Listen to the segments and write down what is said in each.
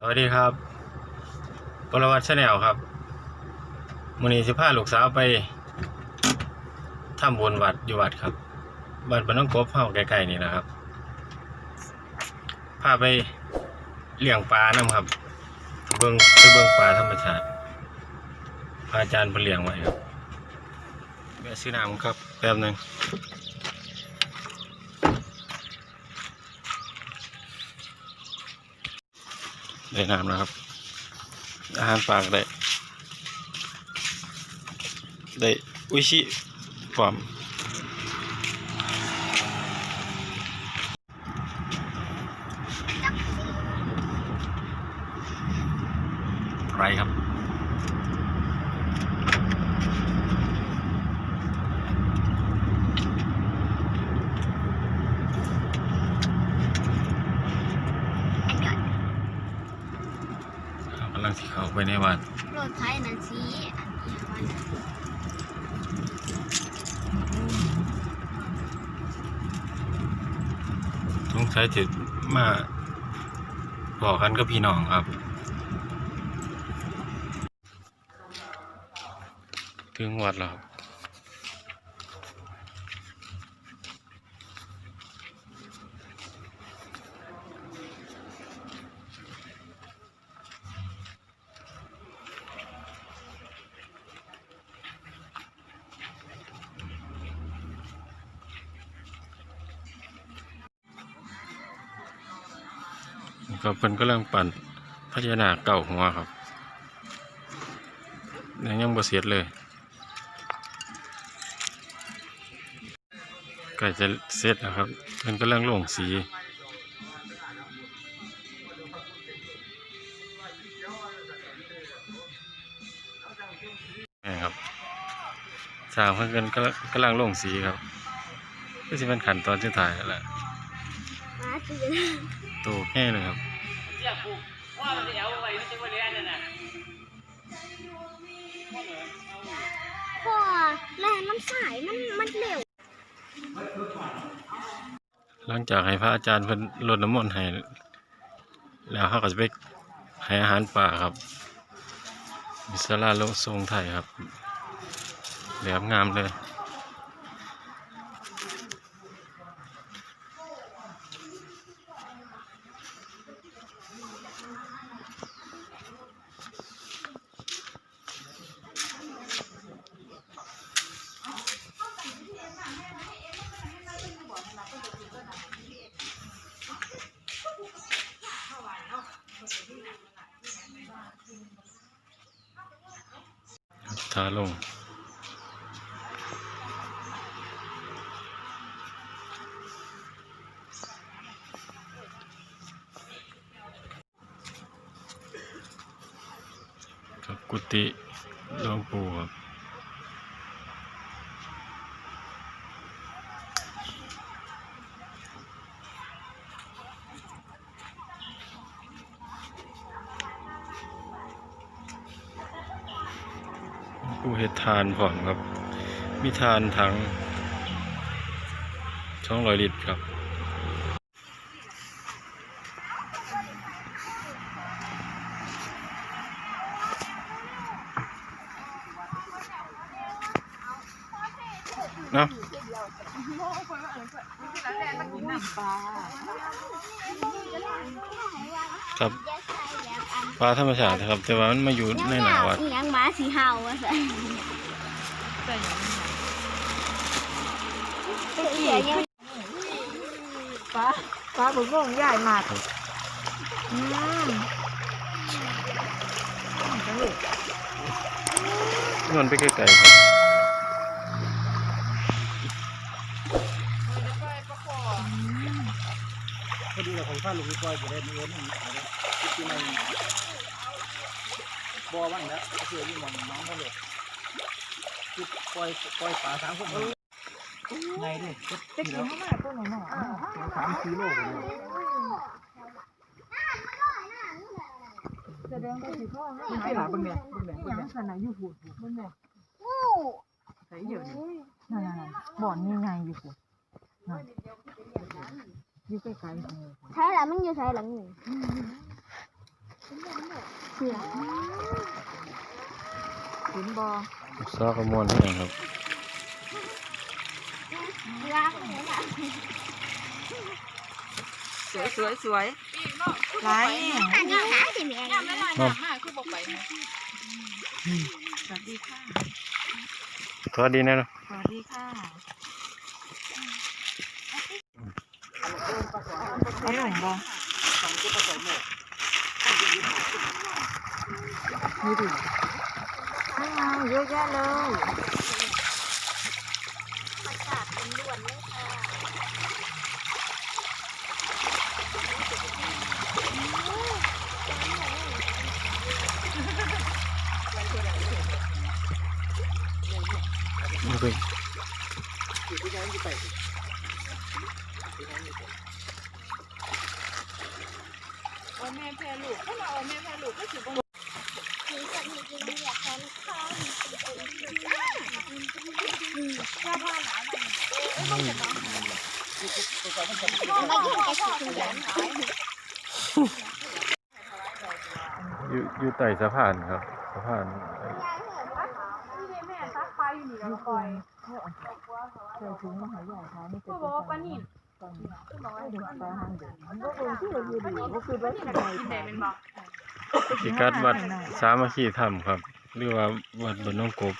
สวัสดีครับปรวัติชาแนลครับมือนี้สิพาลูกสาวไปทำบุญวัดอยู่วัดครับวัดบ้านน้องกบเฮาใกล้ๆนี่นะครับ พาไปเลี้ยงปลานํครับ เบิ่งไปเบิ่งปลาธรรมชาติพระอาจารย์เพิ่นเลี้ยงไว้ครับแม่ซื้อน้ำครับแป๊บหนึง ได้น้ำแล้วครับ อาหารปากได้ ได้อุยชิฟอมไรครับำลังสิเข้าไปในวัดรถไทยนั่นสีอันนี้มันสงสัยจะมาบอกกันกับพี่น้องครับ ถึงวัดแล้วครับ ก็เพิ่นกำลังปั่นพญานาคเก่าหัวครับยังยังบ่เสร็จเลยใกล้จะเสร็จแล้วครับเพิ่นกำลังลงสีนี่ครับสร้างเพิ่นกำลังกำลังลงสีครับก็สิเป็นขั้นตอนสุดท้ายแล้วแหละมาตื่นโตแค่เลยครับ เสียผูกว่ามันจะเอาไว้ไม่ใช่ว่าเรียนนั่นน่ะพ่อแม่มันสายมันมันเร็ว หลังจากให้พระอาจารย์เพิ่นรดน้ำมนต์ให้แล้วเขาก็จะไปให้อาหารป่าครับมิสลาโลกทรงไทยครับแหลมงามเลย ทาลง ครับกุฏิหลวงปู่ครับ หลวงปู่เฮ็ดทานพร้อมครับ มีทานทั้งช่องร้อยลิตรครับนะครับ ปลาธรรมชาติครับ แต่ว่ามันมาอยู่ในหนาวัดอีหยังหมาสีเห่าอะสิเสียยังป้าป้าบุกงใหญ่มากอืมจังลูกมันไปไกลๆครับพอดีเราของข้าลูกปล่อยไปได้ไม่เว้นอะไร ที่มันบ่อวันแล้วเสืออยู่มองน้องเขาเลยคือปล่อยปล่อยปลาสามคนไงดิก็จะที่กินวเข้ามาตัวหน่อยหน่อยสามกิโลเลยแสดงว่าสิพ่อเนาะมันให้หลาเป็นเนี่ยเป็นเนี่อเป็นย่างเนี่ยขนาดอยู่หูหูมันเนี่ยงูใส่เยอะนี่ยนั่นบ่อนนี่ไงอยู่หูอยู่ใกล้ๆเลยใช่ละมันอยู่ใช่ละงูอ เสือเห็นบอซอกกระมวลแห้งครับลากเลยล่ะสวยสวยสวยหลายแห่งอันนี้หาสิแม่มาสวัสดีค่ะสวัสดีนะเนาะสวัสดีค่ะเอาหลงบอ นี่ดินี่ไงเยอะแยะเลยมันเป็นคือคนที่กินเบียร์คน คอมไม่กินแกสิคือหยังอยู่อยู่ใต้สะพานครับสะพานเคยถึงมหาใหญ่ค่ะนี่เป็บอกว่าปานี่ปลาหางเดือมันก็คงที่เราอยู่ดีก็คือว่าที่ไหนเป็นบอกพิกัดวัดสามัคคีธรรมครับ หรือว่าวัดบนน้องกบ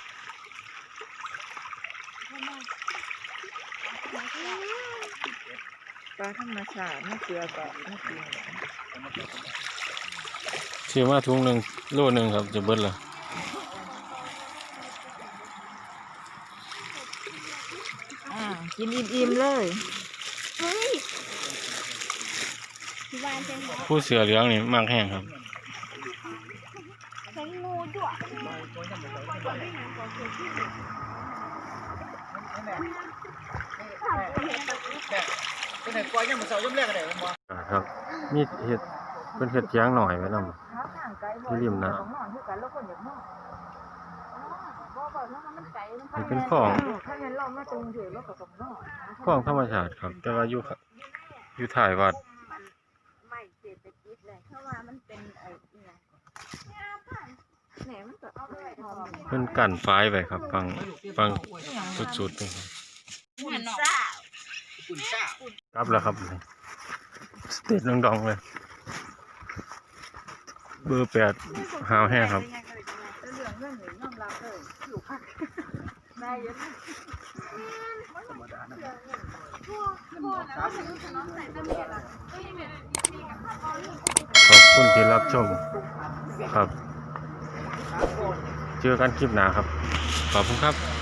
ปลาธรรมชาติไม่เกลือกับไม่กินซื้อมาถุงหนึ่งโลหนึ่งครับจะเบิดละอ่ากินอิ่มๆเลย เฮ้ยบ้านเป็นหมอผู้เสือเหลืองนี่มากแห้งครับ เป็นงูด้วยเป็นไหนปล่อยยังมันเสาย่ำแรกกันไหนมันบ่อ่าครับมีเห็ดเป็นเห็ดเทียงหน่อยไว้นำหาทางไกลบ่ที่ริมน้ำของนอนคือกันแล้วคนอยากนอนบ่บ่ถ้ามันไกลมันมันเป็นของ กล้องนอนของธรรมชาติครับ แต่ว่าอยู่ขอยู่ถ่ายวัดไม่เศรษฐกิจเลยเพราะว่ามันเป็นไอ้เนี่ยแหนมันก็เอาไปทำเพิ่นกั้นฟ้ายไว้ครับ ฟังฟังสุดๆนี่ครับหุ่นซ่าคุณซ่ากลับแล้วครับสเตจดองๆเลย เบอร์แปดหาวแห้งครับเรื่องเรื่องหนึ่งน้ำลาเลยอยู่พักได้เยอะ ธรรมดานะขอบคุณที่รับชมครับ เจอกันคลิปหน้าครับ ขอบคุณครับ